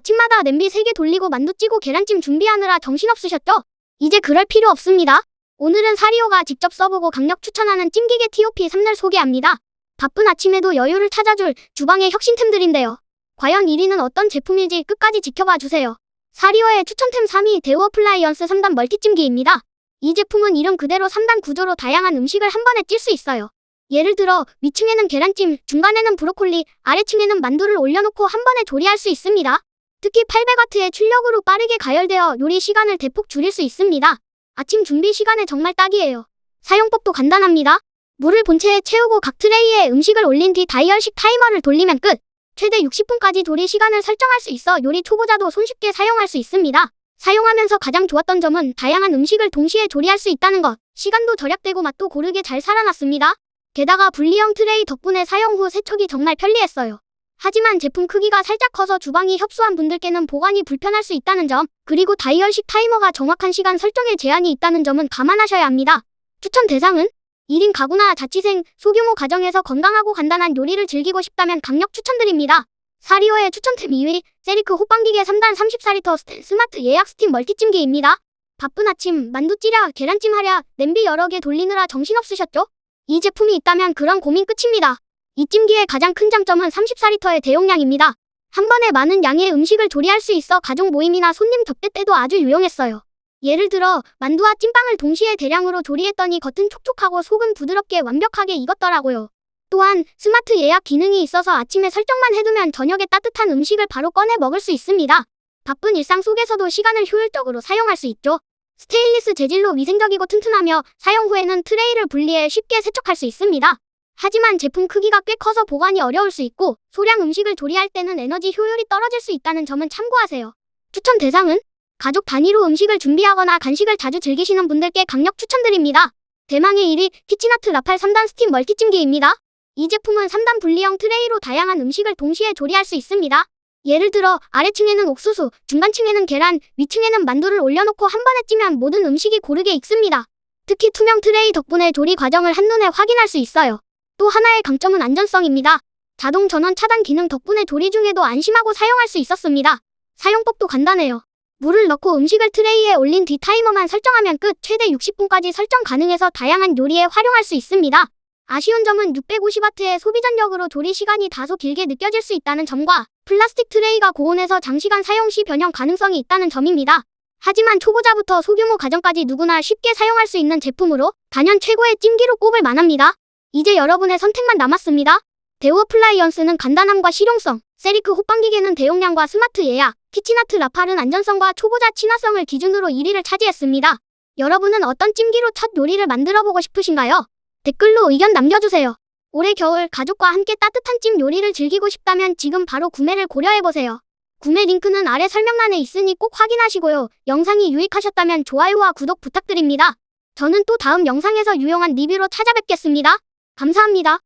아침마다 냄비 3개 돌리고 만두 찌고 계란찜 준비하느라 정신없으셨죠? 이제 그럴 필요 없습니다. 오늘은 사리오가 직접 써보고 강력 추천하는 찜기계 TOP 3날 소개합니다. 바쁜 아침에도 여유를 찾아줄 주방의 혁신템들인데요. 과연 1위는 어떤 제품일지 끝까지 지켜봐 주세요. 사리오의 추천템 3위 데우 어 플라이언스 3단 멀티찜기입니다. 이 제품은 이름 그대로 3단 구조로 다양한 음식을 한 번에 찔 수 있어요. 예를 들어 위층에는 계란찜, 중간에는 브로콜리, 아래층에는 만두를 올려놓고 한 번에 조리할 수 있습니다. 특히 800W의 출력으로 빠르게 가열되어 요리 시간을 대폭 줄일 수 있습니다. 아침 준비 시간에 정말 딱이에요. 사용법도 간단합니다. 물을 본체에 채우고 각 트레이에 음식을 올린 뒤 다이얼식 타이머를 돌리면 끝. 최대 60분까지 조리 시간을 설정할 수 있어 요리 초보자도 손쉽게 사용할 수 있습니다. 사용하면서 가장 좋았던 점은 다양한 음식을 동시에 조리할 수 있다는 것. 시간도 절약되고 맛도 고르게 잘 살아났습니다. 게다가 분리형 트레이 덕분에 사용 후 세척이 정말 편리했어요. 하지만 제품 크기가 살짝 커서 주방이 협소한 분들께는 보관이 불편할 수 있다는 점, 그리고 다이얼식 타이머가 정확한 시간 설정에 제한이 있다는 점은 감안하셔야 합니다. 추천 대상은 1인 가구나 자취생, 소규모 가정에서 건강하고 간단한 요리를 즐기고 싶다면 강력 추천드립니다. 사리오의 추천템 2위, 세리크 호빵기계 3단 34리터 스테- 스마트 예약 스팀 멀티찜기입니다. 바쁜 아침, 만두 찌랴, 계란찜 하랴, 냄비 여러 개 돌리느라 정신없으셨죠? 이 제품이 있다면 그런 고민 끝입니다. 이 찜기의 가장 큰 장점은 34리터의 대용량입니다. 한 번에 많은 양의 음식을 조리할 수 있어 가족 모임이나 손님 접대 때도 아주 유용했어요. 예를 들어 만두와 찐빵을 동시에 대량으로 조리했더니 겉은 촉촉하고 속은 부드럽게 완벽하게 익었더라고요. 또한 스마트 예약 기능이 있어서 아침에 설정만 해두면 저녁에 따뜻한 음식을 바로 꺼내 먹을 수 있습니다. 바쁜 일상 속에서도 시간을 효율적으로 사용할 수 있죠. 스테인리스 재질로 위생적이고 튼튼하며 사용 후에는 트레이를 분리해 쉽게 세척할 수 있습니다. 하지만 제품 크기가 꽤 커서 보관이 어려울 수 있고 소량 음식을 조리할 때는 에너지 효율이 떨어질 수 있다는 점은 참고하세요. 추천 대상은 가족 단위로 음식을 준비하거나 간식을 자주 즐기시는 분들께 강력 추천드립니다. 대망의 1위 키치나트 라팔 3단 스팀 멀티찜기입니다. 이 제품은 3단 분리형 트레이로 다양한 음식을 동시에 조리할 수 있습니다. 예를 들어 아래층에는 옥수수, 중간층에는 계란, 위층에는 만두를 올려놓고 한 번에 찌면 모든 음식이 고르게 익습니다. 특히 투명 트레이 덕분에 조리 과정을 한눈에 확인할 수 있어요. 또 하나의 강점은 안전성입니다. 자동 전원 차단 기능 덕분에 조리 중에도 안심하고 사용할 수 있었습니다. 사용법도 간단해요. 물을 넣고 음식을 트레이에 올린 뒤 타이머만 설정하면 끝, 최대 60분까지 설정 가능해서 다양한 요리에 활용할 수 있습니다. 아쉬운 점은 650W의 소비 전력으로 조리 시간이 다소 길게 느껴질 수 있다는 점과 플라스틱 트레이가 고온에서 장시간 사용 시 변형 가능성이 있다는 점입니다. 하지만 초보자부터 소규모 가정까지 누구나 쉽게 사용할 수 있는 제품으로 단연 최고의 찜기로 꼽을 만합니다. 이제 여러분의 선택만 남았습니다. 데우 어플라이언스는 간단함과 실용성, 세리크 호빵기계는 대용량과 스마트 예약, 키치나트 라팔은 안전성과 초보자 친화성을 기준으로 1위를 차지했습니다. 여러분은 어떤 찜기로 첫 요리를 만들어 보고 싶으신가요? 댓글로 의견 남겨주세요. 올해 겨울 가족과 함께 따뜻한 찜 요리를 즐기고 싶다면 지금 바로 구매를 고려해보세요. 구매 링크는 아래 설명란에 있으니 꼭 확인하시고요. 영상이 유익하셨다면 좋아요와 구독 부탁드립니다. 저는 또 다음 영상에서 유용한 리뷰로 찾아뵙겠습니다. 감사합니다.